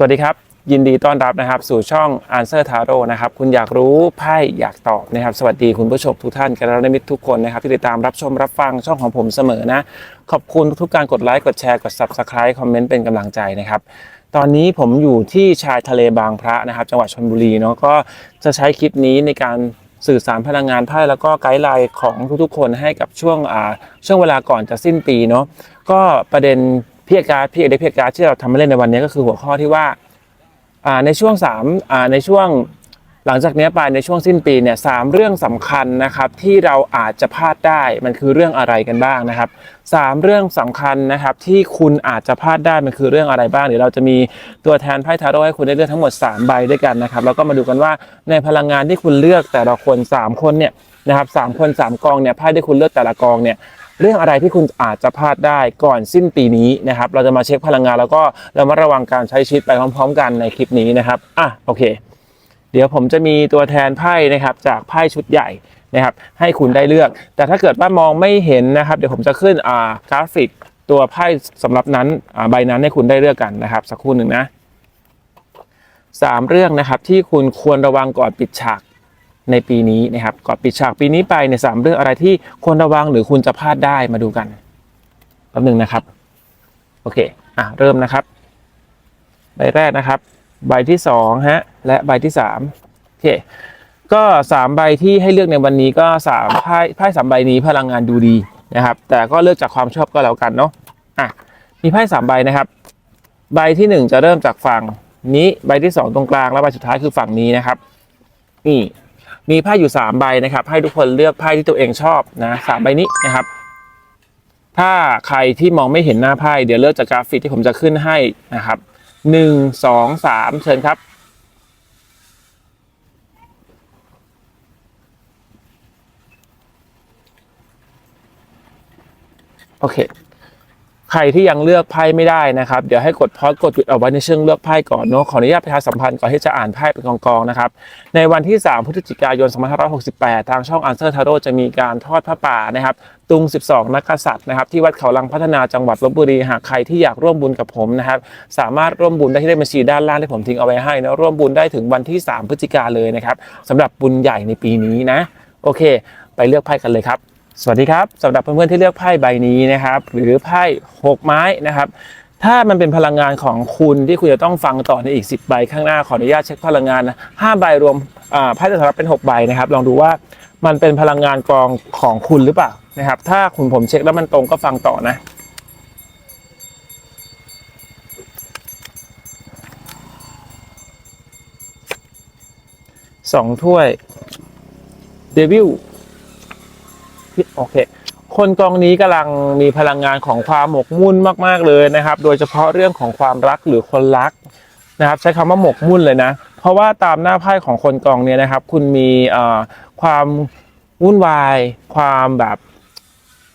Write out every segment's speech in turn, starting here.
สวัสดีครับ ยินดีต้อนรับนะครับ สู่ช่อง Answer Tarot นะครับ คุณอยากรู้ไพ่อยากตอบนะครับ สวัสดีคุณผู้ชมทุกท่านกัลยาณมิตรทุกคนนะครับ ที่ติดตามรับชมรับฟังช่องของผมเสมอนะ ขอบคุณทุกการกดไลค์กดแชร์กด Subscribe คอมเมนต์เป็นกำลังใจนะครับตอนนี้ผมอยู่ที่ชายทะเลบางพระนะครับ จังหวัดชลบุรีเนาะก็จะใช้คลิปนี้ในการสื่อสารพลังงานไพ่แล้วก็ไกด์ไลน์ของทุกๆ คนให้กับช่วงอ่าช่วงเวลาก่อนจะสิ้นปีเนาะก็ประเด็น พี่เอการดพี่เอกได้พี่เอการดที่เราทำมาเล่นในวันนี้ก็คือหัวข้อที่ว่าในช่วง3อ่าในช่วงหลังจากนี้ไปในช่วงสิ้นปีเนี่ยสามเรื่องสำคัญนะครับที่เราอาจจะพลาดได้มันคือเรื่องอะไรกันบ้างนะครับสามเรื่องสำคัญนะครับที่คุณอาจจะพลาดได้มันคือเรื่องอะไรบ้างเดี๋ยวเราจะมีตัวแทนไพ่ทาโร่ให้คุณได้เลือกทั้งหมด 3 ใบด้วยกันนะครับแล้วก็มาดูกันว่าในพลังงานที่คุณเลือกแต่ละคน 3 คนเนี่ยนะครับสามคนสามกองเนี่ยไพ่ที่คุณเลือกแต่ละกองเนี่ย เรื่องอะไรที่คุณอาจจะพลาดได้ก่อนสิ้นปีนี้นะครับ เราจะมาเช็คพลังงาน แล้วก็เรามาระวังการใช้ชีวิตไปพร้อม ๆ กันในคลิปนี้นะครับอะโอเค เดี๋ยวผมจะมีตัวแทนไพ่นะครับจากไพ่ชุดใหญ่นะครับ ให้คุณได้เลือก แต่ถ้าเกิดว่ามองไม่เห็นนะครับ เดี๋ยวผมจะขึ้นอ่ากราฟิกตัวไพ่สำหรับนั้นใบนั้นให้คุณได้เลือกกันนะครับ สักครู่หนึ่งนะสามเรื่องนะครับที่คุณควรระวังก่อนปิดฉาก ในปีนี้นะครับก่อนปิดฉากปีนี้ไปในยสามเรื่องอะไรที่ควรระวังหรือคุณจะพลาดได้มาดูกันแป๊บหนึ่งนะครับ โอเคอะเริ่มนะครับ ใบแรกนะครับ ใบที่สองฮะและใบที่สามโอเคก็สามใบที่ให้เลือกในวันนี้ก็สามไพ่ไพ่สามใบนี้พลังงานดูดีนะครับ แต่ก็เลือกจากความชอบก็แล้วกันเนาะอะมีไพ่สามใบนะครับ ใบที่หนึ่งจะเริ่มจากฝั่งนี้ใบที่สองตรงกลางแล้วใบสุดท้ายคือฝั่งนี้นะครับ นี่ มีไพ่อยู่ 3 ใบนะครับ ให้ทุกคนเลือกไพ่ที่ตัวเองชอบนะสามใบนี้นะครับ ถ้าใครที่มองไม่เห็นหน้าไพ่เดี๋ยวเลือกจากกราฟิกที่ผมจะขึ้นให้นะครับหนึ่งสองสามเชิญครับ โอเค ใครที่ยังเลือกไพ่ไม่ได้นะครับ เดี๋ยวให้กดพอสกดหยุดเอาไว้ในช่วงเลือกไพ่ก่อนเนาะขออนุญาตประชาสัมพันธ์ก่อนที่จะอ่านไพ่เป็นกองๆนะครับในวันที่ 3 พฤศจิกายน 2568 ทางช่อง Answer Tarot จะมีการทอดพระป่านะครับตุง 12 นักกษัตริย์นะครับที่วัดเขาลังพัฒนาจังหวัดลบบุรีหากใครที่อยากร่วมบุญกับผมนะครับสามารถร่วมบุญได้ที่เลขบัญชีด้านล่างที่ผมทิ้งเอาไว้ให้นะร่วมบุญได้ถึงวันที่ 3 พฤศจิกาเลยนะครับสำหรับบุญใหญ่ในปีนี้นะโอเค ไปเลือกไพ่กันเลยครับ สวัสดีครับสำหรับเพื่อนๆที่เลือกไพ่ใบนี้นะครับ หรือไพ่หกไม้นะครับ ถ้ามันเป็นพลังงานของคุณที่คุณจะต้องฟังต่อในอีก 10 ใบข้างหน้าขออนุญาตเช็คพลังงานนะห้าใบรวมไพ่จะสำหรับเป็น6ใบนะครับ ลองดูว่ามันเป็นพลังงานกองของคุณหรือเปล่านะครับ ถ้าคุณผมเช็คแล้วมันตรงก็ฟังต่อนะสองถ้วยเดวิล โอเค คนกองนี้กำลังมีพลังงานของความหมกมุ่นมากๆเลยนะครับ โดยเฉพาะเรื่องของความรักหรือคนรักนะครับใช้คำว่าหมกมุ่นเลยนะ เพราะว่าตามหน้าไพ่ของคนกองเนี้นะครับ คุณมีความวุ่นวาย ความแบบ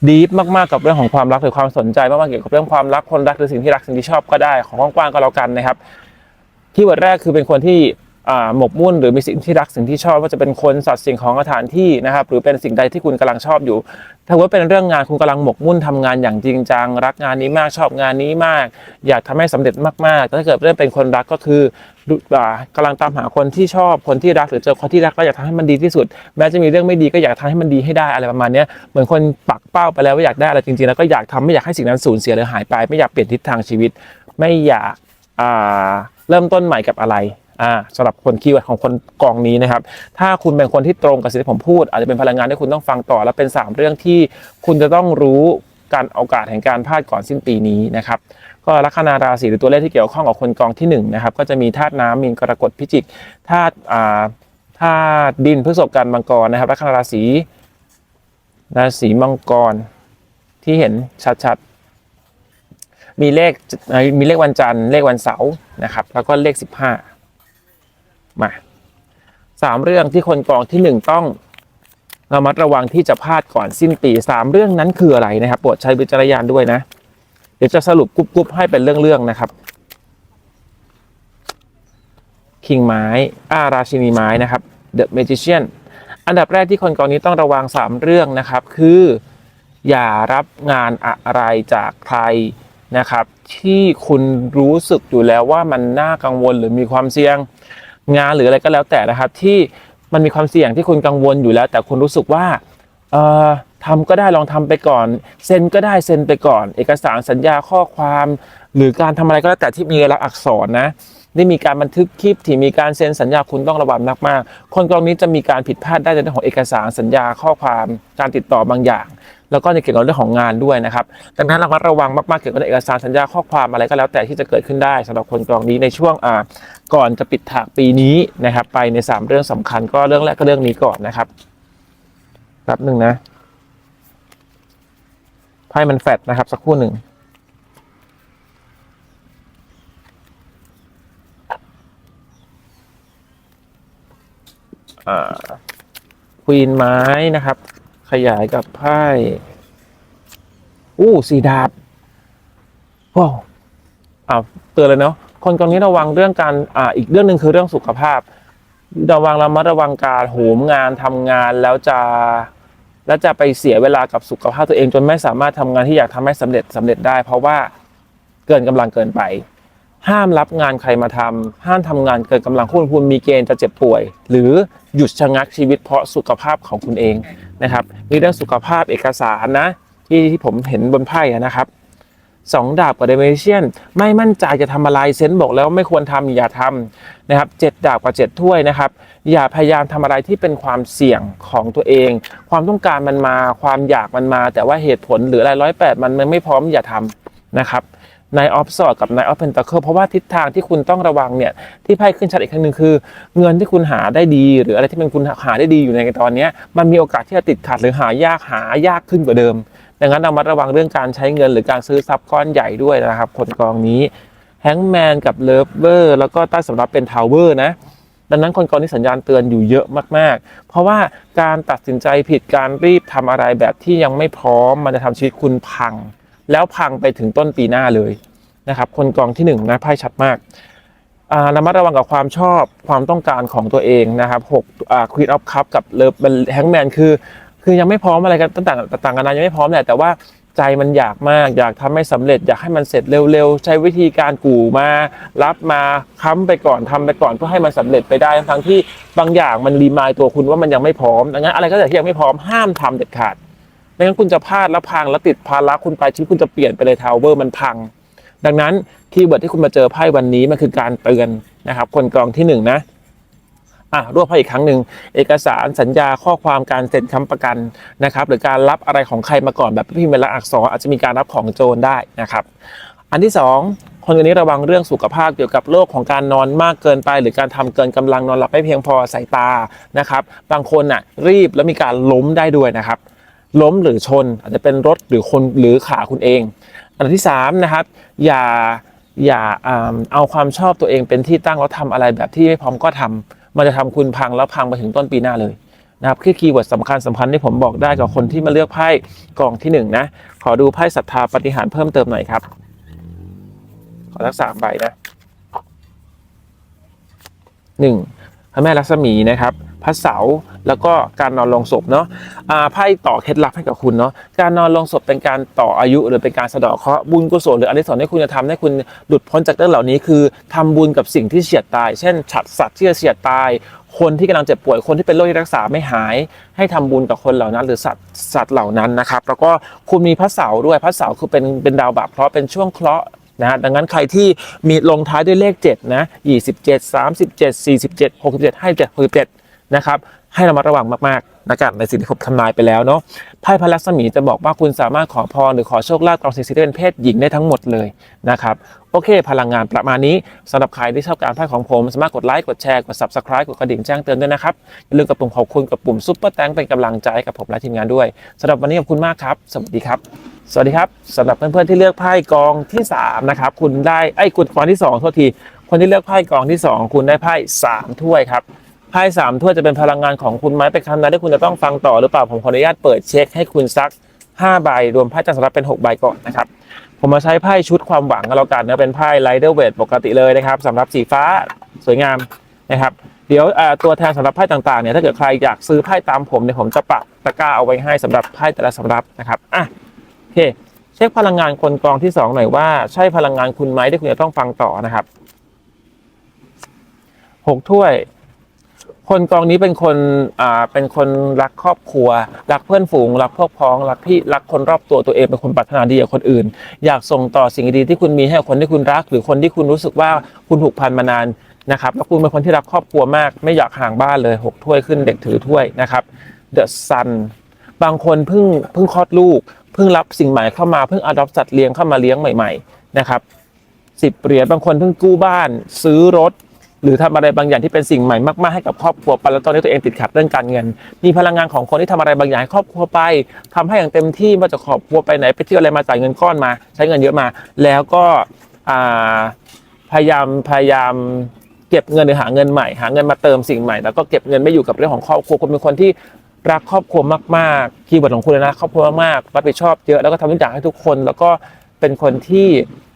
ดีฟมากๆกับเรื่องของความรักหรือความสนใจมากๆเกี่ยวกับเรื่องความรักคนรักหรือสิ่งที่รักสิ่งที่ชอบก็ได้ของกว้างๆก็แล้วกันนะครับคีย์เวิร์ดแรกคือเป็นคนที่ หมกมุ่นหรือมีสิ่งที่รักสิ่งที่ชอบว่าจะเป็นคนสัตว์สิ่งของสถานที่นะครับหรือเป็นสิ่งใดที่คุณกำลังชอบอยู่ ถ้าว่าเป็นเรื่องงานคุณกำลังหมกมุ่นทำงานอย่างจริงจังรักงานนี้มากชอบงานนี้มาก อยากทำให้สำเร็จมากๆแต่ถ้าเกิดเรื่องเป็นคนรักก็คือดูอ่ากำลังตามหาคนที่ชอบคนที่รักหรือเจอคนที่รักก็อยากทำให้มันดีที่สุด แม้จะมีเรื่องไม่ดีก็อยากทำให้มันดีให้ได้อะไรประมาณนี้เหมือนคนปักเป้าไปแล้วว่าอยากได้อะไรจริงๆแล้วก็อยากทำไม่อยากให้สิ่งนั้นสูญเสียหรือหายไป ไม่อยากเปลี่ยนทิศทางชีวิต ไม่อยากเริ่มต้นใหม่กับอะไร อ่าสำหรับคนคีย์เวิร์ดของคนกองนี้นะครับ ถ้าคุณเป็นคนที่ตรงกับสิ่งที่ผมพูด อาจจะเป็นพลังงานที่คุณต้องฟังต่อ และเป็น 3 เรื่องที่คุณจะต้องรู้การโอกาสแห่งการพลาดก่อนสิ้นปีนี้นะครับ ก็ลัคนาราศีหรือตัวเลขที่เกี่ยวข้องกับคนกองที่1นะครับ ก็จะมีธาตุน้ำมีนกรกฎพิจิกธาตุอ่าธาตุดินพฤษภกันมังกรนะครับลัคนาราศีราศีมังกรที่เห็นชัดๆ มีเลขมีเลขวันจันทร์เลขวันเสาร์นะครับ แล้วก็เลข 15 มาสามเรื่องที่คนกองที่หนึ่งต้องระมัดระวังที่จะพลาดก่อนสิ้นปีสามเรื่องนั้นคืออะไรนะครับโปรดใช้วิจารณญาณด้วยนะ เดี๋ยวจะสรุปกรุ๊ปๆให้เป็นเรื่องๆนะครับ คิงไม้อาราชินีไม้นะครับ The Magician อันดับแรกที่คนกองนี้ต้องระวังสามเรื่องนะครับ คืออย่ารับงานอะไรจากใครนะครับ ที่คุณรู้สึกอยู่แล้วว่ามันน่ากังวลหรือมีความเสี่ยง งานหรืออะไรก็แล้วแต่นะครับ ที่มันมีความเสี่ยงที่คุณกังวลอยู่แล้ว แต่คุณรู้สึกว่าเอ่อทำก็ได้ลองทำไปก่อน เซ็นก็ได้เซ็นไปก่อน เอกสารสัญญาข้อความ หรือการทำอะไรก็แล้วแต่ที่มีลักษณ์อักษรนะได้มีการบันทึกคลิปที่มีการเซ็นสัญญาคุณต้องระวังมากๆคนกรณีจะมีการผิดพลาดได้ในเรื่องของเอกสารสัญญาข้อความการติดต่อบางอย่าง แล้วก็ในเกี่ยวกับเรื่องของงานด้วยนะครับดังนั้นเราก็ระวังมากๆเกี่ยวกับเอกสารสัญญาข้อความอะไรก็แล้วแต่ที่จะเกิดขึ้นได้สำหรับคนกองนี้ในช่วงอ่าก่อนจะปิดถากปีนี้นะครับ ไปใน 3 เรื่องสำคัญก็เรื่องแรกก็เรื่องนี้ก่อนนะครับแป๊บหนึ่งนะไพ่มันแฟดนะครับ สักครู่หนึ่งควีนไม้นะครับ ขยายกับไพ่อู้สีดาบว้าวอ้าเตือนเลยเนาะคนกองนี้ระวังเรื่องการอ่าอีกเรื่องหนึ่งคือเรื่องสุขภาพ ระวังระมัดระวังการโหมงานทำงานแล้วจะแล้วจะไปเสียเวลากับสุขภาพตัวเองจนไม่สามารถทำงานที่อยากทำให้สำเร็จสำเร็จได้ เพราะว่าเกินกำลังเกินไป ห้ามรับงานใครมาทำห้ามทำงานเกินกำลังคุณคุณมีเกณฑ์จะเจ็บป่วย หรือหยุดชะงักชีวิตเพราะสุขภาพของคุณเองนะครับมีเรื่องสุขภาพเอกสารนะที่ที่ผมเห็นบนไพ่นะครับสองดาบกับเดเมเชียนไม่มั่นใจจะทำอะไรเซนต์บอกแล้วไม่ควรทำอย่าทำนะครับเจ็ดดาบกับเจ็ดถ้วยนะครับ อย่าพยายามทำอะไรที่เป็นความเสี่ยงของตัวเอง ความต้องการมันมาความอยากมันมา แต่ว่าเหตุผลหรืออะไรร้อยแปดมันมันไม่พร้อมอย่าทำนะครับ นายออฟสอดกับนายออฟเพนตาเคิลเพราะว่าทิศทางที่คุณต้องระวังเนี่ยที่ไพ่ขึ้นชัดอีกครั้งหนึ่งคือ เงินที่คุณหาได้ดี หรืออะไรที่เป็นคุณหาได้ดีอยู่ในตอนนี้มันมีโอกาสที่จะติดขัดหรือหายากหายากขึ้นกว่าเดิม ดังนั้นเรามาระวังเรื่องการใช้เงินหรือการซื้อทรัพย์ก้อนใหญ่ด้วยนะครับคนกองนี้แฮงแมนกับเลิฟเวอร์แล้วก็ใต้สำรับเป็นทาวเวอร์นะดังนั้นคนกองนี้สัญญาณเตือนอยู่เยอะมากๆ เพราะว่าการตัดสินใจผิดการรีบทำอะไรแบบที่ยังไม่พร้อมมันจะทำชีวิตคุณพัง แล้วพังไปถึงต้นปีหน้าเลยนะครับ คนกองที่หนึ่งนะไพ่ชัดมากอ่าระมัดระวังกับความชอบความต้องการของตัวเองนะครับหกควีนออฟคัพกับเลิฟแฮงแมนคือ คือยังไม่พร้อมอะไรกันต่างต่างกันานยังไม่พร้อมแหละแต่ว่าใจมันอยากมาก อยากทำให้สำเร็จ อยากให้มันเสร็จเร็วๆ ใช้วิธีการกู่มา รับมาค้ำไปก่อนทำไปก่อนเพื่อให้มันสำเร็จไปได้ทั้งที่บางอย่างมันรีมายตัวคุณว่ามันยังไม่พร้อมดังนั้นอะไรก็แต่ที่ยังไม่พร้อมห้ามทำเด็ดขาด ไม่งั้นคุณจะพลาดแล้วพังแล้วติดภาระคุณไปชีวิตคุณจะเปลี่ยนไปเลยทาวเวอร์มันพัง ดังนั้นคีย์เวิร์ดที่คุณมาเจอไพ่วันนี้มันคือการเตือนนะครับ คนกองที่หนึ่งนะอะรวบให้อีกครั้งหนึ่งเอกสารสัญญาข้อความการเซ็นค้ำประกันนะครับหรือการรับอะไรของใครมาก่อนแบบพิมพ์เป็นลายอักษรอาจจะมีการรับของโจรได้นะครับ อันที่สองคนคนนี้ระวังเรื่องสุขภาพเกี่ยวกับโรคของการนอนมากเกินไป หรือการทำเกินกำลังนอนหลับไม่เพียงพอสายตานะครับ บางคนอะรีบแล้วมีการล้มได้ด้วยนะครับ ล้มหรือชน อาจจะเป็นรถหรือคนหรือขาคุณเอง อันที่สามนะครับอย่าอย่าเอาความชอบตัวเองเป็นที่ตั้งแล้วทำอะไรแบบที่ไม่พร้อมก็ทำมันจะทำคุณพังแล้วพังไปถึงต้นปีหน้าเลยนะครับคือคีย์เวิร์ดสำคัญสำคัญที่ผมบอกได้กับคนที่มาเลือกไพ่กล่องที่หนึ่งนะขอดูไพ่ศรัทธาปฏิหารเพิ่มเติมหน่อยครับ ขอสักสามใบนะหนึ่งพระแม่ลักษมีนะครับ พระเสาแล้วก็การนอนลงศพเนาะไพ่ต่อเคล็ดลับให้กับคุณเนาะการนอนลงศพเป็นการต่ออายุหรือเป็นการสะเดาะเคราะห์บุญกุศลหรืออันที่สองที่คุณจะทำให้คุณหลุดพ้นจากเรื่องเหล่านี้คือทำบุญกับสิ่งที่เฉียดตาย เช่นฉัดสัตว์ที่จะเฉียดตาย คนที่กำลังเจ็บป่วยคนที่เป็นโรคที่รักษาไม่หาย ให้ทำบุญกับคนเหล่านั้น หรือสัตว์สัตว์เหล่านั้นนะครับแล้วก็คุณมีพระเสาด้วยพระเสาคือเป็นเป็นดาวบาปเคราะห์เป็นช่วงเคราะห์นะดังนั้นใครที่มีลงท้ายด้วยเลข 7 นะ 27 37 47 67ให้7 67 นะครับให้ระมัดระวังมากๆนะครับในสิ่งที่ผมทำนายไปแล้วเนาะไพ่พระลักษมีจะบอกว่าคุณสามารถขอพรหรือขอโชคลาภกองสิ่งที่เป็นเพศหญิงได้ทั้งหมดเลยนะครับโอเค พลังงานประมาณนี้สำหรับใครที่ชอบการไพ่ของผม สามารถกดไลค์กดแชร์กด subscribe กดกระดิ่งแจ้งเตือนด้วยนะครับอย่าลืมกับปุ่มขอบคุณกับปุ่มซุปเปอร์แตงเป็นกำลังใจกับผมและทีมงานด้วยสำหรับวันนี้ขอบคุณมากครับ สวัสดีครับ สวัสดีครับสำหรับเพื่อนๆที่เลือกไพ่กองที่สามนะครับคุณได้ไอ้ยคุณกองที่สองโทษทีคนที่เลือกไพ่กองที่สองคุณได้ไพ่สามถ้วยครับ ไพ่สามถ้วยจะเป็นพลังงานของคุณไหมเป็นคำนั้นที่คุณจะต้องฟังต่อหรือเปล่าผมขออนุญาตเปิดเช็คให้คุณสัก5ใบรวมไพ่จันทร์สำรับเป็น6ใบก่อนนะครับผมมาใช้ไพ่ชุดความหวังก็แล้วกันนะเป็นไพ่ไ i เดอร์เวทปกติเลยนะครับสำหรับสีฟ้าสวยงามนะครับเดี๋ยวตัวแทนสำหรับไพ่ต่างๆเนี่ยถ้าเกิดใครอยากซื้อไพ่ตามผมเนี่ยผมจะปักตะกร้าเอาไว้ให้สำหรับไพ่แต่ละสำรับนะครับอะโอเคเช็คพลังงานคนกองที่สองหน่อยว่าใช่พลังงานคุณไหมที่คุณจะต้องฟังต่อนะครับหกถ้วย คนกองนี้เป็นคนอ่าเป็นคนรักครอบครัว รักเพื่อนฝูง รักพวกพ้อง รักพี่รักคนรอบตัวตัวเองเป็นคนปรารถนาดีกับคนอื่น อยากส่งต่อสิ่งดีที่คุณมีให้คนที่คุณรัก หรือคนที่คุณรู้สึกว่าคุณผูกพันมานานนะครับแล้วคุณเป็นคนที่รักครอบครัวมาก ไม่อยากห่างบ้านเลยหกถ้วยขึ้นเด็กถือถ้วยนะครับ The Sun บางคนเพิ่งเพิ่งคลอดลูกเพิ่งรับสิ่งใหม่เข้ามาเพิ่งอดอปสัตว์เลี้ยงเข้ามาเลี้ยงใหม่ ๆ นะครับสิบเหรียญบางคนเพิ่งกู้บ้าน ซื้อรถ หรือทำอะไรบางอย่างที่เป็นสิ่งใหม่มากๆให้กับครอบครัวไปแล้วตอนนี้ตัวเองติดขัดเรื่องการเงิน มีพลังงานของคนที่ทำอะไรบางอย่างให้ครอบครัวไปทำให้อย่างเต็มที่ว่าจะครอบครัวไปไหนไปเที่ยวอะไรมาจ่ายเงินก้อนมา ใช้เงินเยอะมา แล้วก็พยายามพยายามเก็บเงินหรือหาเงินใหม่ หาเงินมาเติมสิ่งใหม่ แล้วก็เก็บเงินไม่อยู่กับเรื่องของครอบครัวคุณเป็นคนที่รักครอบครัวมากๆคีย์เวิร์ดของคุณนะครอบครัวมากๆรับผิดชอบเยอะแล้วก็ทำทุกอย่างให้ทุกคน แล้วก็เป็นคนที่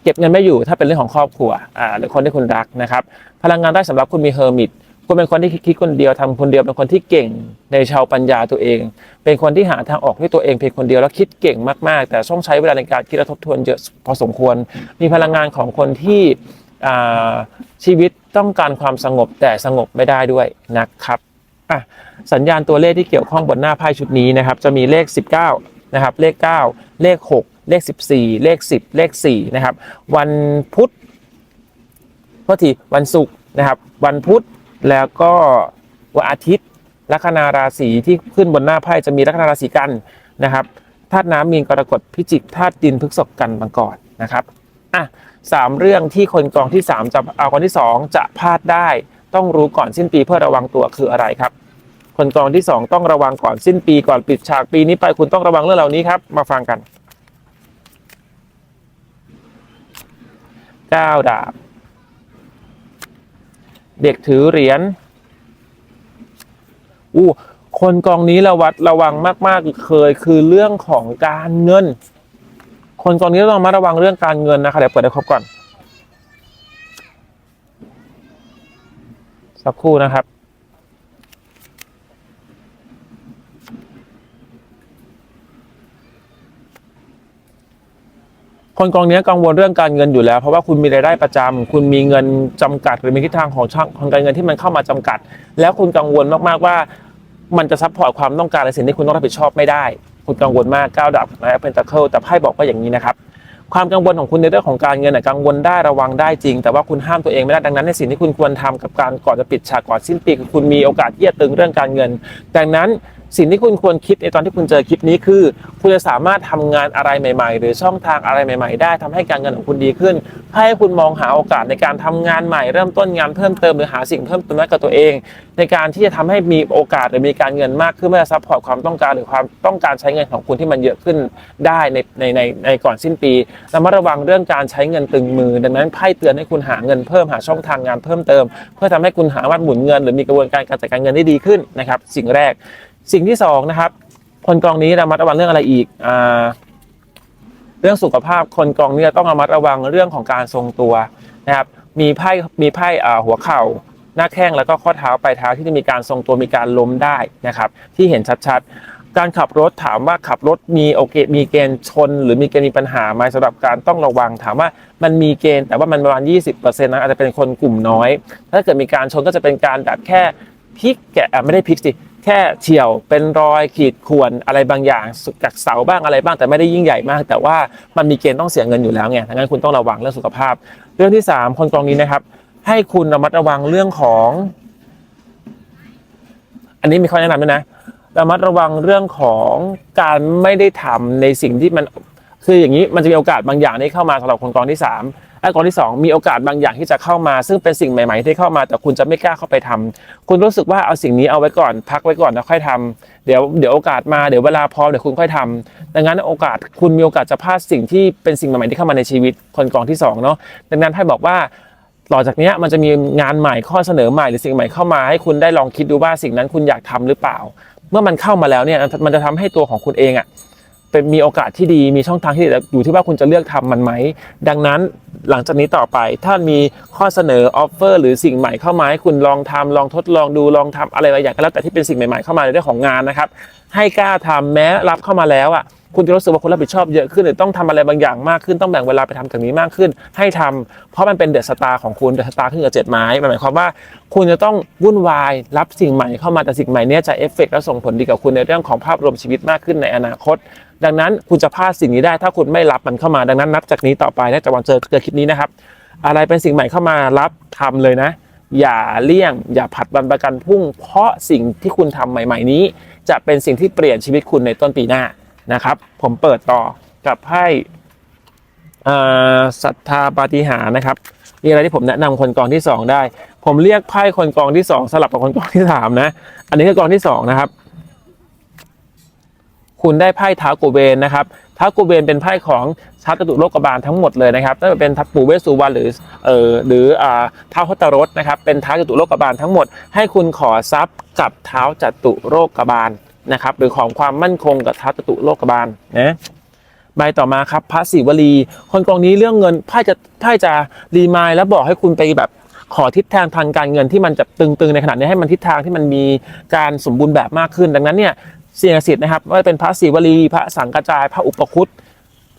ก็บเงินไม่อยู่ถ้าเป็นเรื่องของครอบครัวอ่าหรือคนที่คุณรักนะครับ พลังงานได้สำหรับคุณมีเฮอร์มิตคุณเป็นคนที่คิดคนเดียวทำคนเดียวเป็นคนที่เก่งในชาวปัญญาตัวเอง เป็นคนที่หาทางออกด้วยตัวเองเพียงคนเดียวแล้วคิดเก่งมากๆ แต่ต้องใช้เวลาในการคิดและทบทวนเยอะพอสมควร มีพลังงานของคนที่อ่าชีวิตต้องการความสงบแต่สงบไม่ได้ด้วยนะครับอะสัญญาณตัวเลขที่เกี่ยวข้องบนหน้าไพ่ชุดนี้นะครับ จะมีเลข 19นะครับเลข 9 เลข 6 เลข 14 เลข 10 เลข4นะครับวันพุธโทษทีวันศุกร์นะครับวันพุธแล้วก็วันอาทิตย์ลัคนาราศีที่ขึ้นบนหน้าไพ่จะมีลัคนาราศีกันนะครับธาตุน้ำมีนกรกฎพิจิกธาตุดินพฤกษภกันมังกรนะครับอะสามเรื่องที่คนกองที่ 3 จะเอาคนที่ 2 จะพลาดได้ ต้องรู้ก่อนสิ้นปีเพื่อระวังตัวคืออะไรครับ คนกองที่ 2 ต้องระวังก่อนสิ้นปีก่อนปิดฉากปีนี้ไปคุณต้องระวังเรื่องเหล่านี้ครับมาฟังกัน เก้าดาบ เด็กถือเหรียญอู้คนกองนี้ระวัดระวังมากๆเคย คือเรื่องของการเงิน คนกองนี้ต้องมาระวังเรื่องการเงินนะคะเดี๋ยวเปิดให้ครบก่อน สักครู่นะครับ คนกองนี้กังวลเรื่องการเงินอยู่แล้ว เพราะว่าคุณมีรายได้ประจำคุณมีเงินจำกัดหรือมีทิศทางของช่องของการเงินที่มันเข้ามาจำกัด แล้วคุณกังวลมากๆว่า มันจะซัพพอร์ตความต้องการในสิ่งที่คุณต้องรับผิดชอบไม่ได้ คุณกังวลมากก้าวดับนะเป็นตะเคิลแต่ไพ่บอกว่าอย่างนี้นะครับความกังวลของคุณในเรื่องของการเงินน่ะกังวลได้ระวังได้จริง แต่ว่าคุณห้ามตัวเองไม่ได้ดังนั้นในสิ่งที่คุณควรทำกับการก่อนจะปิดฉากก่อนสิ้นปีคือคุณมีโอกาสที่จะตึงเรื่องการเงิน ดังนั้น สิ่งที่คุณควรคิดในตอนที่คุณเจอคลิปนี้คือ คุณจะสามารถทำงานอะไรใหม่ ๆ หรือช่องทางอะไรใหม่ ๆ ได้ทำให้การเงินของคุณดีขึ้นให้คุณมองหาโอกาสในการทำงานใหม่ เริ่มต้นงานเพิ่มเติมหรือหาสิ่งเพิ่มเติมให้กับตัวเอง ในการที่จะทำให้มีโอกาสหรือมีการเงินมากขึ้นเพื่อซัพพอร์ตความต้องการหรือความต้องการใช้เงินของคุณที่มันเยอะขึ้นได้ในในในในก่อนสิ้นปีระมัดระวังเรื่องการใช้เงินตึงมือ ดังนั้นไพ่เตือนให้คุณหาเงินเพิ่มหาช่องทางงานเพิ่มเติม เพื่อทำให้คุณหาวัดหมุนเงิน หรือมีกระบวนการการจัดการเงินได้ดีขึ้นนะครับสิ่งแรก สิ่งที่สองนะครับ คนกองนี้ระมัดระวังเรื่องอะไรอีกอ่าเรื่องสุขภาพคนกองนี้ต้องระมัดระวังเรื่องของการทรงตัวนะครับ มีไพ่มีไพ่หัวเข่า หน้าแข้งแล้วก็ข้อเท้าปลายเท้าที่จะมีการทรงตัวมีการล้มได้นะครับ ที่เห็นชัดๆ การขับรถถามว่าขับรถมีโอเคมีเกณฑ์ชน หรือมีเกณฑ์มีปัญหาไหมสำหรับการต้องระวังถามว่ามันมีเกณฑ์แต่ว่ามันประมาณ 20%นะอาจจะเป็นคนกลุ่มน้อย ถ้าเกิดมีการชนก็จะเป็นการแบบแค่พลิกแกะอะไม่ได้พลิกสิ แค่เฉียวเป็นรอยขีดข่วนอะไรบางอย่างจากเสาบ้างอะไรบ้างแต่ไม่ได้ยิ่งใหญ่มาก แต่ว่ามันมีเกณฑ์ต้องเสียเงินอยู่แล้วไงดังนั้นคุณต้องระวังเรื่องสุขภาพ เรื่องที่ 3 คนกองนี้นะครับ ให้คุณระมัดระวังเรื่องของ อันนี้มีข้อแนะนำด้วยนะระมัดระวังเรื่องของการไม่ได้ทำในสิ่งที่มันคืออย่างนี้มันจะมีโอกาสบางอย่างที่เข้ามาสำหรับคนกองที่3 และกองที่ 2 มีโอกาสบางอย่างที่จะเข้ามา ซึ่งเป็นสิ่งใหม่ ๆ ที่เข้ามาแต่คุณจะไม่กล้าเข้าไปทำคุณรู้สึกว่าเอาสิ่งนี้เอาไว้ก่อนพักไว้ก่อนแล้วค่อยทำเดี๋ยวเดี๋ยวโอกาสมาเดี๋ยวเวลาพร้อมเดี๋ยวคุณค่อยทำดังนั้นโอกาสคุณมีโอกาสจะพลาดสิ่งที่เป็นสิ่งใหม่ๆที่เข้ามาในชีวิตคนกองที่สองเนาะดังนั้นให้บอกว่าต่อจากนี้มันจะมีงานใหม่ข้อเสนอใหม่หรือสิ่งใหม่เข้ามาให้คุณได้ลองคิดดูว่าสิ่งนั้นคุณอยากทำหรือเปล่า เมื่อมันเข้ามาแล้วเนี่ยมันจะทำให้ตัวของคุณเองอะ่ะ เป็นมีโอกาสที่ดีมีช่องทางที่ดีอยู่ที่ว่าคุณจะเลือกทำมันไหม ดังนั้นหลังจากนี้ต่อไปถ้ามีข้อเสนอออฟเฟอร์หรือสิ่งใหม่เข้ามาให้คุณลองทำลองทดลองดูลองทำอะไรบางอย่างก็แล้วแต่ที่เป็นสิ่งใหม่ๆเข้ามาในเรื่องของงานนะครับให้กล้าทำแม้รับเข้ามาแล้วอะคุณจะรู้สึกว่าคุณรับผิดชอบเยอะขึ้นหรือต้องทำอะไรบางอย่างมากขึ้นต้องแบ่งเวลาไปทำตรงนี้มากขึ้น ให้ทำเพราะมันเป็นเดอะสตาร์ของคุณเดอะสตาร์ขึ้นกับเจ็ดไม้หมายความว่า คุณจะต้องวุ่นวายรับสิ่งใหม่เข้ามาแต่สิ่งใหม่นี้จะเอฟเฟกต์และส่งผลดีกับคุณในเรื่องของภาพรวมชีวิตมากขึ้นในอนาคต ดังนั้นคุณจะพลาดสิ่งนี้ได้ถ้าคุณไม่รับมันเข้ามาดังนั้นนับจากนี้ต่อไปและจากวันเจอเจอคลิปนี้นะครับ อะไรเป็นสิ่งใหม่เข้ามารับทำเลยนะ อย่าเลี่ยง อย่าผัดวันประกันพรุ่ง เพราะสิ่งที่คุณทำใหม่ ๆ นี้ จะเป็นสิ่งที่เปลี่ยนชีวิตคุณในต้นปีหน้านะครับ ผมเปิดต่อกับไพ่ศรัทธาปาฏิหารนะครับนี่อะไรที่ผมแนะนำคนกองที่สองได้ ผมเรียกไพ่คนกองที่สองสลับกับคนกองที่สามนะอันนี้คือกองที่สองนะครับ คุณได้ไพ่ท้าวกุเบนนะครับท้าวกุเบนเป็นไพ่ของชัตตุโลกบาลทั้งหมดเลยนะครับไม่ว่าเป็นทัพปู่เวสุวรรณหรือเอ่อหรืออ่าท้าวพตรสนะครับเป็นท้าวจตุโลกบาลทั้งหมด ให้คุณขอทรัพย์กับเท้าวจตุโลกบาลนะครับหรือของความมั่นคงกับเท้าวจตุโลกบาลนะใบต่อมาครับพระศิวลี คนกองนี้เรื่องเงินไพ่จะไพ่จะรีมายแล้วบอกให้คุณไปแบบขอทิศทางทางการเงินที่มันจะตึงๆในขณะนี้ให้มันทิศทางที่มันมีการสมบูรณ์แบบมากขึ้น ดังนั้นเนี่ย สิ่งศักดิ์สิทธิ์นะครับว่าเป็นพระศิวลีพระสังกระจาย พระอุปคุต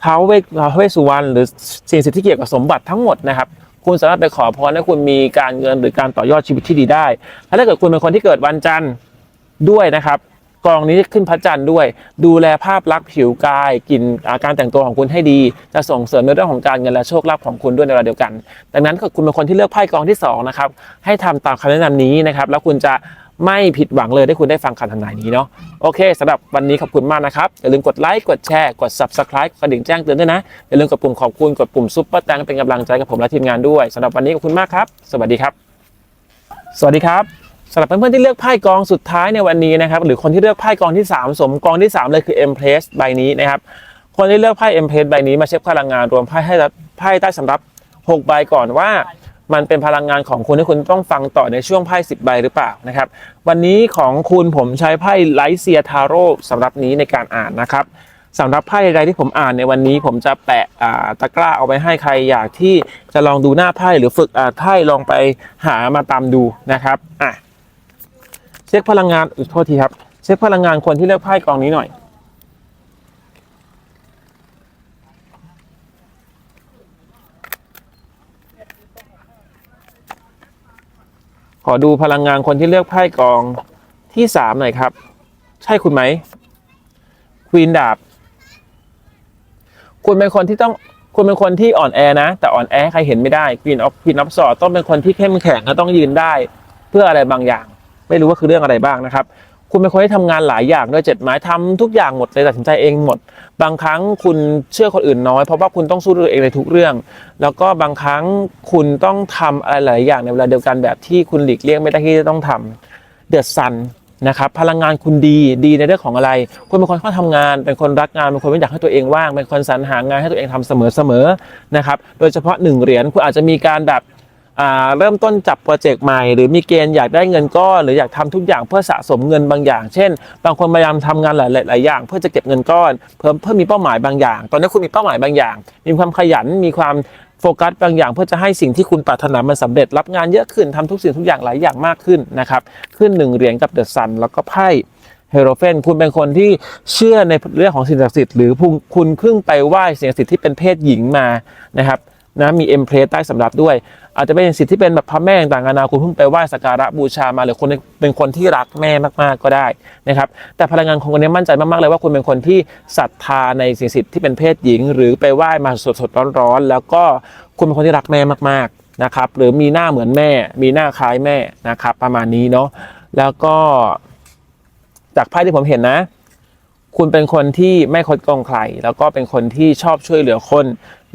ท้าวเวสท้าวเวสุวรรณหรือสิ่งศักดิ์สิทธิ์ที่เกี่ยวกับสมบัติทั้งหมดนะครับคุณสามารถไปขอพรให้คุณมีการเงินหรือการต่อยอดชีวิตที่ดีได้และถ้าเกิดคุณเป็นคนที่เกิดวันจันทร์ด้วยนะครับกองนี้ขึ้นพระจันทร์ด้วย ดูแลภาพลักษณ์ผิวกายกลิ่นอาการแต่งตัวของคุณให้ดี จะส่งเสริมในเรื่องของการเงินและโชคลาภของคุณด้วยในเวลาเดียวกัน ดังนั้นถ้าคุณเป็นคนที่เลือกไพ่กองที่สองนะครับให้ทำตามคำแนะนำนี้นะครับแล้วคุณจะ ไม่ผิดหวังเลยที่คุณได้ฟังคำทำนายนี้เนาะโอเคสำหรับวันนี้ขอบคุณมากนะครับอย่าลืมกดไลค์กดแชร์กด subscribe กดกระดิ่งแจ้งเตือนด้วยนะอย่าลืมกดปุ่มขอบคุณกดปุ่มซุปเปอร์แตงเป็นกำลังใจกับผมและทีมงานด้วยสำหรับวันนี้ขอบคุณมากครับ สวัสดีครับ สวัสดีครับสำหรับเพื่อนๆที่เลือกไพ่กองสุดท้ายในวันนี้นะครับหรือคนที่เลือกไพ่กองที่ 3 สมกองที่ 3 เลยคือ M p r e s s ใบนี้นะครับคนที่เลือกไพ่ M p r e s s ใบนี้มาเช็คพลังงานรวมไพ่ให้ไพ่ใต้สำรับ 6 ใบก่อนว่า มันเป็นพลังงานของคุณที่คุณต้องฟังต่อในช่วงไพ่10ใบหรือเปล่านะครับ วันนี้ของคุณผมใช้ไพ่ไลเซียทาโร่สำหรับนี้ในการอ่านนะครับสำหรับไพ่ใดที่ผมอ่านในวันนี้ ผมจะแปะตะกร้าเอาไว้ให้ใครอยากที่จะลองดูหน้าไพ่หรือฝึกอ่านไพ่ลองไปหามาตามดูนะครับอะเช็คพลังงานอุยโทษทีครับ เช็คพลังงานคนที่เลือกไพ่กองนี้หน่อย อดูพลังงานคนที่เลือกไพ่กองที่สามหน่อยครับ ใช่คุณไหมควีนดาบ คุณเป็นคนที่ต้องคุณเป็นคนที่อ่อนแอนะ แต่อ่อนแอใครเห็นไม่ได้ควีนออฟควีนออฟสอดต้องเป็นคนที่เข้มแข็งและต้องยืนได้ เพื่ออะไรบางอย่าง ไม่รู้ว่าคือเรื่องอะไรบ้างนะครับ คุณเป็นคนที่ทำงานหลายอย่างด้วยเจ็ดไม้ทำทุกอย่างหมดเลยตัดสินใจเองหมด บางครั้งคุณเชื่อคนอื่นน้อยเพราะว่าคุณต้องสู้ด้วยตัวเองในทุกเรื่อง แล้วก็บางครั้งคุณต้องทำอะไรหลายอย่างในเวลาเดียวกันแบบที่คุณหลีกเลี่ยงไม่ได้ที่จะต้องทำเดือดซันนะครับพลังงานคุณดีดีในเรื่องของอะไร คุณเป็นคนเข้าทำงาน เป็นคนรักงานเป็นคนไม่อยากให้ตัวเองว่างเป็นคนสรรหางานให้ตัวเองทำเสมอๆนะครับโดยเฉพาะหนึ่งเหรียญคุณอาจจะมีการแบบ เริ่มต้นจับโปรเจกต์ใหม่หรือมีเกณฑ์อยากได้เงินก้อนหรืออยากทำทุกอย่างเพื่อสะสมเงินบางอย่าง เช่น บางคนพยายามทำงานหลายหลายๆอย่างเพื่อจะเก็บเงินก้อน เพิ่มเพื่อมีเป้าหมายบางอย่าง ตอนนี้คุณมีเป้าหมายบางอย่าง มีความขยันมีความโฟกัสบางอย่างเพื่อจะให้สิ่งที่คุณปรารถนามันสำเร็จรับงานเยอะขึ้นทำทุกสิ่งทุกอย่างหลายอย่างมากขึ้นนะครับขึ้นหนึ่งเหรียญกับเดอะซันแล้วก็ไพ่เฮโรเฟนคุณเป็นคนที่เชื่อในเรื่องของสิ่งศักดิ์สิทธิ์หรือคุณคุณเพิ่งไปไหว้สิ่งศักดิ์สิทธิ์ที่เป็นเพศหญิงมานะครับ นะมีเอ็มเพลสใต้สำรับด้วย อาจจะเป็นสิทธิ์ที่เป็นแบบพระแม่ต่างๆนานาคุณเพิ่งไปไหว้สักการะบูชามาหรือคนเป็นคนที่รักแม่มากๆก็ได้นะครับแต่พลังงานของคนนี้มั่นใจมากๆเลยว่าคุณเป็นคนที่ศรัทธาในสิ่งสิทธิ์ที่เป็นเพศหญิง หรือไปไหว้มาสดๆร้อนๆแล้วก็คุณเป็นคนที่รักแม่มากๆนะครับหรือมีหน้าเหมือนแม่ มีหน้าคล้ายแม่นะครับประมาณนี้เนาะแล้วก็จากไพ่ที่ผมเห็นนะ คุณเป็นคนที่ไม่คดโกงใคร แล้วก็เป็นคนที่ชอบช่วยเหลือคน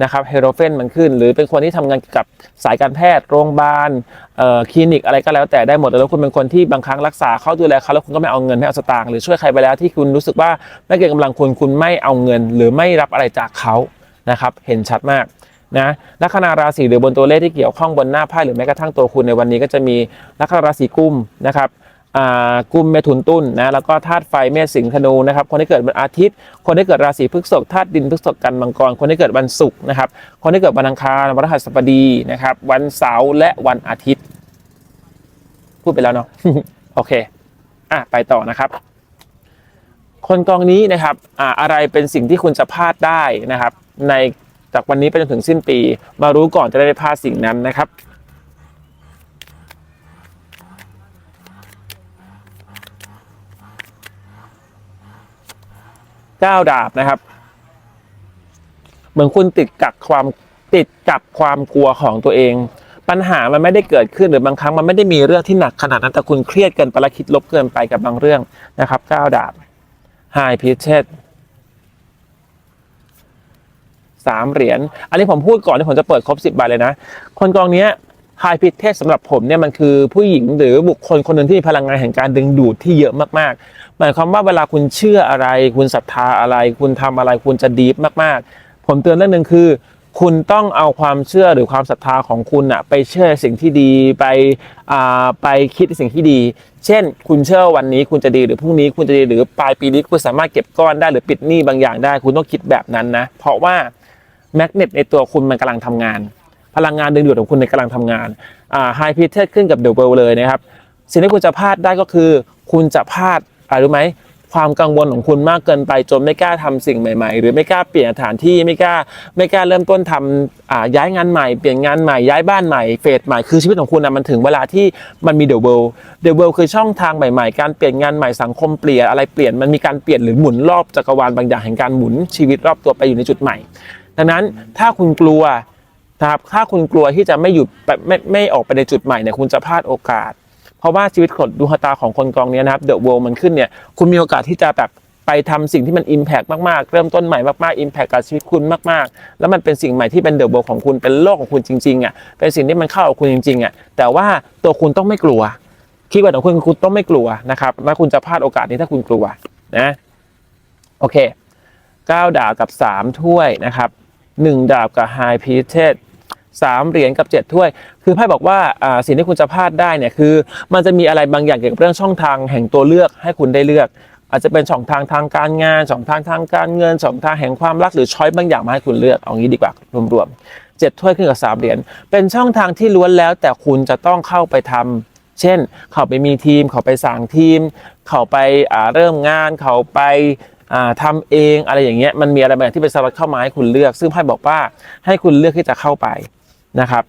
นะครับเฮโรเฟนมันขึ้น หรือเป็นคนที่ทำงานกับสายการแพทย์โรงพยาบาลเอ่อคลินิกอะไรก็แล้วแต่ได้หมดแล้วคุณเป็นคนที่บางครั้งรักษาเขาดูแลเขาแล้วคุณก็ไม่เอาเงินไม่เอาสตางค์หรือช่วยใครไปแล้วที่คุณรู้สึกว่าไม่เกินกำลังคุณคุณไม่เอาเงิน หรือไม่รับอะไรจากเขานะครับเห็นชัดมากนะลัคนาราศีหรือบนตัวเลขที่เกี่ยวข้องบนหน้าไพ่หรือแม้กระทั่งตัวคุณในวันนี้ก็จะมีลัคนาราศีกุมนะครับ กุมเมถุนตุลนนะแล้วก็ธาตุไฟเมษสิงห์ธนูนะครับคนที่เกิดวันอาทิตย์ คนที่เกิดราศีพฤษภธาตุดินพฤษภกันมังกร คนที่เกิดวันศุกร์นะครับคนที่เกิดวันอังคารวันพฤหัสบดีนะครับวันเสาร์และวันอาทิตย์ พูดไปแล้วเนาะโอเคอะไปต่อนะครับ คนกองนี้นะครับอ่าอะไรเป็นสิ่งที่คุณจะพลาดได้นะครับ ในจากวันนี้ไปจนถึงสิ้นปี มารู้ก่อนจะได้ไม่พลาดสิ่งนั้นนะครับ เก้าดาบนะครับ เหมือนคุณติดกับความติดกับความกลัวของตัวเอง ปัญหามันไม่ได้เกิดขึ้นหรือบางครั้งมันไม่ได้มีเรื่องที่หนักขนาดนั้นแต่คุณเครียดเกินไปและคิดลบเกินไปกับบางเรื่องนะครับเก้าดาบไฮพิเชตสามเหรียญ อันนี้ผมพูดก่อนที่ผมจะเปิดครบสิบใบเลยนะ คนกองเนี้ ไฮพิเทสสำหรับผมเนี่ยมันคือผู้หญิงหรือบุคคลคนหนึ่งที่มีพลังงานแห่งการดึงดูดที่เยอะมากๆ หมายความว่าเวลาคุณเชื่ออะไร คุณศรัทธาอะไร คุณทำอะไรคุณจะดีฟมากๆ ผมเตือนเรื่องหนึ่งคือ คุณต้องเอาความเชื่อหรือความศรัทธาของคุณอะไปเชื่อสิ่งที่ดีไปอ่าไปคิดสิ่งที่ดี เช่น คุณเชื่อวันนี้คุณจะดีหรือพรุ่งนี้คุณจะดีหรือปลายปีนี้คุณสามารถเก็บก้อนได้หรือปิดหนี้บางอย่างได้ คุณต้องคิดแบบนั้นนะเพราะว่าแมกเนตในตัวคุณมันกำลังทำงาน พลังงานดึงดูดของคุณในกำลังทำงานอ่าไฮพีเทสขึ้นกับเดอะเวลเลยนะครับ สิ่งที่คุณจะพลาดได้ก็คือ คุณจะพลาดอะไรรู้ไหมความกังวลของคุณมากเกินไปจนไม่กล้าทำสิ่งใหม่ ๆ หรือไม่กล้าเปลี่ยนสถานที่ไม่กล้าไม่กล้าเริ่มต้นทำย้ายงานใหม่เปลี่ยนงานใหม่ย้ายบ้านใหม่เฟสใหม่คือชีวิตของคุณนะมันถึงเวลาที่มันมีเดอะเวลเดอะเวลคือช่องทางใหม่ๆ การเปลี่ยนงานใหม่สังคมเปลี่ยนอะไรเปลี่ยนมันมีการเปลี่ยนหรือหมุนรอบจักรวาลบางอย่างแห่งการหมุนชีวิตรอบตัวไปอยู่ในจุดใหม่ ดังนั้นถ้าคุณกลัว นะครับถ้าคุณกลัวที่จะไม่อยู่ไม่ไม่ไม่ออกไปในจุดใหม่เนี่ยคุณจะพลาดโอกาส เพราะว่าชีวิตของดวงตาของคนกองเนี้ยนะครับเดอะ o r l d มันขึ้นเนี่ยคุณมีโอกาสที่จะแบบไปทำสิ่งที่มัน Impact มาก ๆ เริ่มต้นใหม่มากๆ Impact กับชีวิตคุณมาก ๆ แล้วมันเป็นสิ่งใหม่ที่เป็นเดอะ o r l d ของคุณ เป็นโลกของคุณจริง ๆ อะ เป็นสิ่งที่มันเข้ากับคุณจริง ๆ อะ แต่ว่าตัวคุณต้องไม่กลัวคีย์เวิร์ดของคุณคุณต้องไม่กลัวนะครับ แล้วคุณจะพลาดโอกาสนี้ถ้าคุณกลัวนะ โอเค 9 ดาบกับ 3 ถ้วยนะครับ 1 ดาบกับ High p r e t e s s สามเหรียญกับ 7 ถ้วย คือไพ่บอกว่าสิ่งที่คุณจะพลาดได้เนี่ยคือ มันจะมีอะไรบางอย่างเกี่ยวกับเรื่องช่องทางแห่งตัวเลือกให้คุณได้เลือก อาจจะเป็นช่องทางทางการงานช่องทางทางการเงินช่องทางแห่งความรักหรือช้อยบางอย่างมาให้คุณเลือกเอางี้ดีกว่ารวมๆเจ็ดถ้วยขึ้นกับสามเหรียญเป็นช่องทางที่ล้วนแล้ว แต่คุณจะต้องเข้าไปทำเช่น เข้าไปมีทีม เข้าไปสั่งทีม เข้าไปาเริ่มงาน เข้าไปาทำเองอะไรอย่างเงี้ย มันมีอะไรบางอย่างที่เป็นสลัดเข้ามาให้คุณเลือก ซึ่งไพ่บอกว่าให้คุณเลือกที่จะเข้าไป นะครับ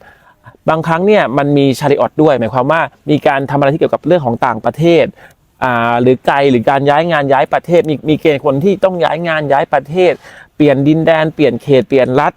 บางครั้งเนี่ยมันมีชาริออตด้วยหมายความว่ามีการทำอะไรที่เกี่ยวกับเรื่องของต่างประเทศหรือไกลหรือการย้ายงานย้ายประเทศมีมีเกณฑ์คนที่ต้องย้ายงานย้ายประเทศ เปลี่ยนดินแดนเปลี่ยนเขตเปลี่ยนรัฐ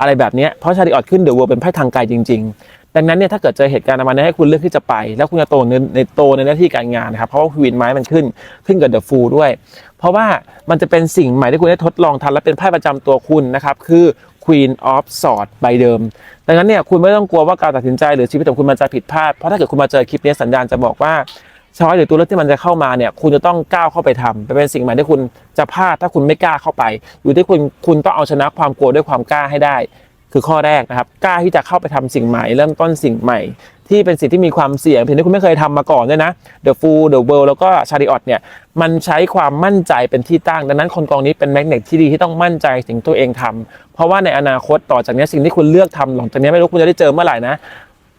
อะไรแบบนี้เพราะชาริออตขึ้นเดอะเวิลด์เป็นไพ่ทางไกลจริง ๆ ดังนั้นเนี่ยถ้าเกิดเจอเหตุการณ์ประมาณนี้ให้คุณเลือกที่จะไป แล้วคุณจะโตในในโตในหน้าที่การงานนะครับเพราะว่าควีนไม้มันขึ้นขึ้นกับเดอะฟูลด้วย เพราะว่ามันจะเป็นสิ่งใหม่ที่คุณได้ทดลองทำและเป็นไพ่ประจำตัวคุณนะครับคือ Queen of Swords ใบเดิม ดังนั้นเนี่ยคุณไม่ต้องกลัวว่าการตัดสินใจหรือชีวิตของคุณมันจะผิดพลาด เพราะถ้าเกิดคุณมาเจอคลิปนี้สัญญาณจะบอกว่าช้อยหรือตัวเลือกที่มันจะเข้ามาเนี่ยคุณจะต้องก้าวเข้าไปทำเป็นสิ่งใหม่ที่คุณจะพลาดถ้าคุณไม่กล้าเข้าไป อยู่ที่คุณคุณต้องเอาชนะความกลัวด้วยความกล้าให้ได้ คือข้อแรกนะครับกล้าที่จะเข้าไปทำสิ่งใหม่ เริ่มต้นสิ่งใหม่ ที่เป็นสิ่งที่มีความเสี่ยงสิ่งที่คุณไม่เคยทำมาก่อนด้วยนะ The Fool The World แล้วก็ Chariot เนี่ยมันใช้ความมั่นใจเป็นที่ตั้ง ดังนั้นคนกองนี้เป็นแมกเนตที่ดีที่ต้องมั่นใจสิ่งตัวเองทำเพราะว่าในอนาคตต่อจากนี้สิ่งที่คุณเลือกทำหลังจากนี้ไม่รู้คุณจะได้เจอเมื่อไหร่นะ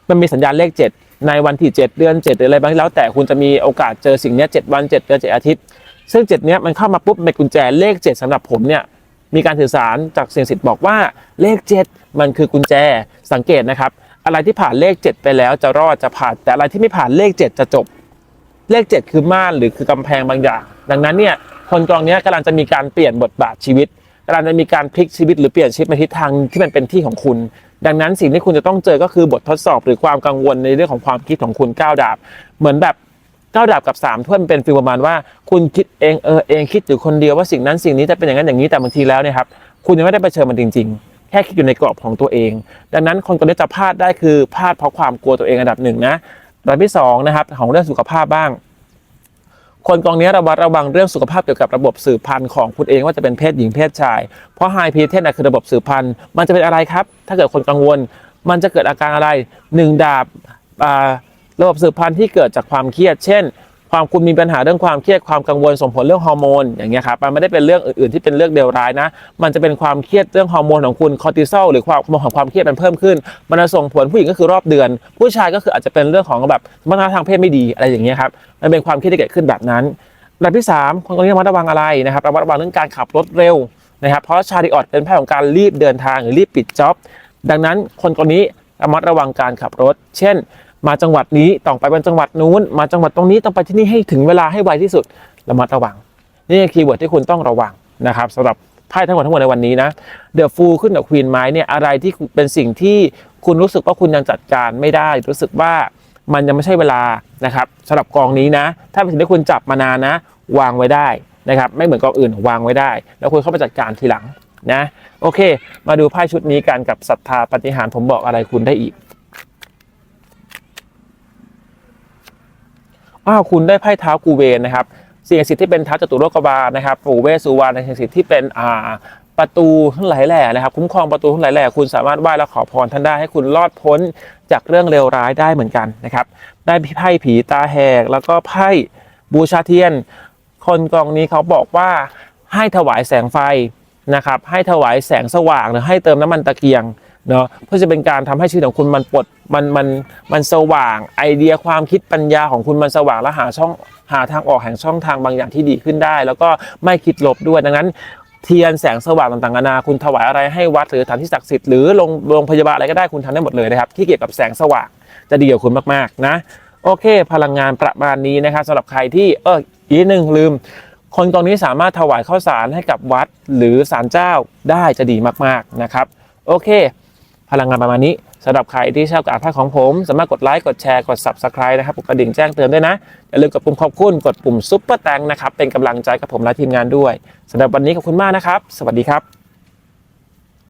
มันมีสัญญาณเลข 7 ในวันที่ 7 เดือน7หรืออะไรบางแล้วแต่คุณจะมีโอกาสเจอสิ่งนี้7วัน 7 เดือน7อาทิตย์ ซึ่ง 7 เนี้ยมันเข้ามาปุ๊บเป็นกุญแจเลข 7สำหรับผมเนี่ยมีการสื่อสารจากเสียงสิทธิ์บอกว่าเลข 7 มันคือกุญแจสังเกตนะครับ อะไรที่ผ่านเลข 7 ไปแล้วจะรอดจะผ่าน แต่อะไรที่ไม่ผ่านเลข 7 จะจบ เลข 7 คือม่านหรือคือกำแพงบางอย่าง ดังนั้นเนี่ยคนกองเนี้ยกำลังจะมีการเปลี่ยนบทบาทชีวิตกำลังจะมีการพลิกชีวิตหรือเปลี่ยนชีวิตในทิศทางที่มันเป็นที่ของคุณ ดังนั้นสิ่งที่คุณจะต้องเจอก็คือบททดสอบหรือความกังวลในเรื่องของความคิดของคุณก้าวดาบ เหมือนแบบก้าวดาบกับสามถ้วยมันเป็นฟีลประมาณว่า คุณคิดเองเออเองคิดอยู่คนเดียวว่าสิ่งนั้นสิ่งนี้จะเป็นอย่างนั้นอย่างนี้แต่บางทีแล้วเนี่ยครับคุณยังไม่ได้ไปเชิญมันจริง ๆ แค่คิดอยู่ในกรอบของตัวเอง ดังนั้นคนคนนี้จะพลาดได้คือพลาดเพราะความกลัวตัวเองอันดับหนึ่งนะอันดับที่สองนะครับของเรื่องสุขภาพบ้าง คนกองนี้ระวัดระวังเรื่องสุขภาพเกี่ยวกับระบบสืบพันธุ์ของคุณเองว่าจะเป็นเพศหญิงเพศชาย เพราะไฮพีเทสคือระบบสืบพันธุ์ มันจะเป็นอะไรครับ ถ้าเกิดคนกังวล มันจะเกิดอาการอะไรหนึ่งดาบระบบสืบพันธุ์ที่เกิดจากความเครียด เช่น ความคุณมีปัญหาเรื่องความเครียดความกังวลส่งผลเรื่องฮอร์โมนอย่างเงี้ยครับมันไม่ได้เป็นเรื่องอื่นๆที่เป็นเรื่องเลวร้ายนะ มันจะเป็นความเครียดเรื่องฮอร์โมนของคุณคอร์ติซอลหรือความฮอร์โมนของความเครียดมันเพิ่มขึ้น มันจะส่งผลผู้หญิงก็คือรอบเดือน ผู้ชายก็คืออาจจะเป็นเรื่องของแบบสมรรถนะทางเพศไม่ดีอะไรอย่างเงี้ยครับมันเป็นความเครียดที่เกิดขึ้นแบบนั้นระดับที่สามคนคนนี้ระมัดระวังอะไรนะครับระมัดระวังเรื่องการขับรถเร็วนะครับเพราะชาริออตเป็นไพ่ของการรีบเดินทางหรือรีบปิดจ็อบดังนั้นคนคนนี้ระมัดระวังการขับรถ เช่น มาจังหวัดนี้ต้องไปเป็นจังหวัดนู้น มาจังหวัดตรงนี้ต้องไปที่นี่ให้ถึงเวลาให้ไวที่สุดระมัดระวัง นี่คือคีย์เวิร์ดที่คุณต้องระวังนะครับสำหรับไพ่ทั้งหมดทั้งหมดในวันนี้นะเดอะฟูขึ้นกับควีนไม้เนี่ยอะไรที่เป็นสิ่งที่คุณรู้สึกว่าคุณยังจัดการไม่ได้ รู้สึกว่ามันยังไม่ใช่เวลานะครับสำหรับกองนี้นะ ถ้าเป็นสิ่งที่คุณจับมานานนะ วางไว้ได้นะครับ ไม่เหมือนกองอื่นวางไว้ได้ แล้วคุณเข้าไปจัดการทีหลังนะ โอเค มาดูไพ่ชุดนี้กันกับศรัทธาปฏิหารผมบอกอะไรคุณได้อีก อ้าวคุณได้ไพ่เท้ากูเวนนะครับเสิ่งสิทธิ์ที่เป็นเท้าจตุโลกบาลนะครับปู่เวสสุวรรณเสิ่งสิทธิ์ที่เป็นอ่าประตูทั้งหลายแหล่นะครับ คุ้มครองประตูทั้งหลายแหล่คุณสามารถไหว้และขอพรท่านได้ให้คุณรอดพ้นจากเรื่องเลวร้ายได้เหมือนกันนะครับได้ไพ่ผีตาแหก แล้วก็ไพ่บูชาเทียน คนกองนี้เขาบอกว่าให้ถวายแสงไฟนะครับให้ถวายแสงสว่างหรือให้เติมน้ำมันตะเกียง เนาะเพื่อจะเป็นการทำให้ชีวิตของคุณมันปลดมันมันมันสว่างไอเดียความคิดปัญญาของคุณมันสว่างและหาช่องหาทางออกแห่งช่องทางบางอย่างที่ดีขึ้นได้ แล้วก็ไม่คิดลบด้วยดังนั้นเทียนแสงสว่างต่างๆนานาคุณถวายอะไรให้วัดหรือสถานที่ศักดิ์สิทธิ์หรือโรงโรงพยาบาลอะไรก็ได้คุณทำได้หมดเลยนะครับที่เกี่ยวกับแสงสว่างจะดีกับคุณมากๆนะโอเค พลังงานประมาณนี้นะครับสำหรับใครที่เอออีกนึงลืม คนตรงนี้สามารถถวายข้าวสารให้กับวัดหรือศาลเจ้าได้จะดีมากๆนะครับ โอเค พลังงานประมาณนี้สำหรับใครที่ชอบการพากของผม สามารถกดไลค์กดแชร์กด subscribe นะครับกดกระดิ่งแจ้งเตือนด้วยนะ อย่าลืมกดปุ่มขอบคุณ กดปุ่มซุปเปอร์แตงนะครับ เป็นกำลังใจกับผมและทีมงานด้วยสำหรับวันนี้ขอบคุณมากนะครับ สวัสดีครับ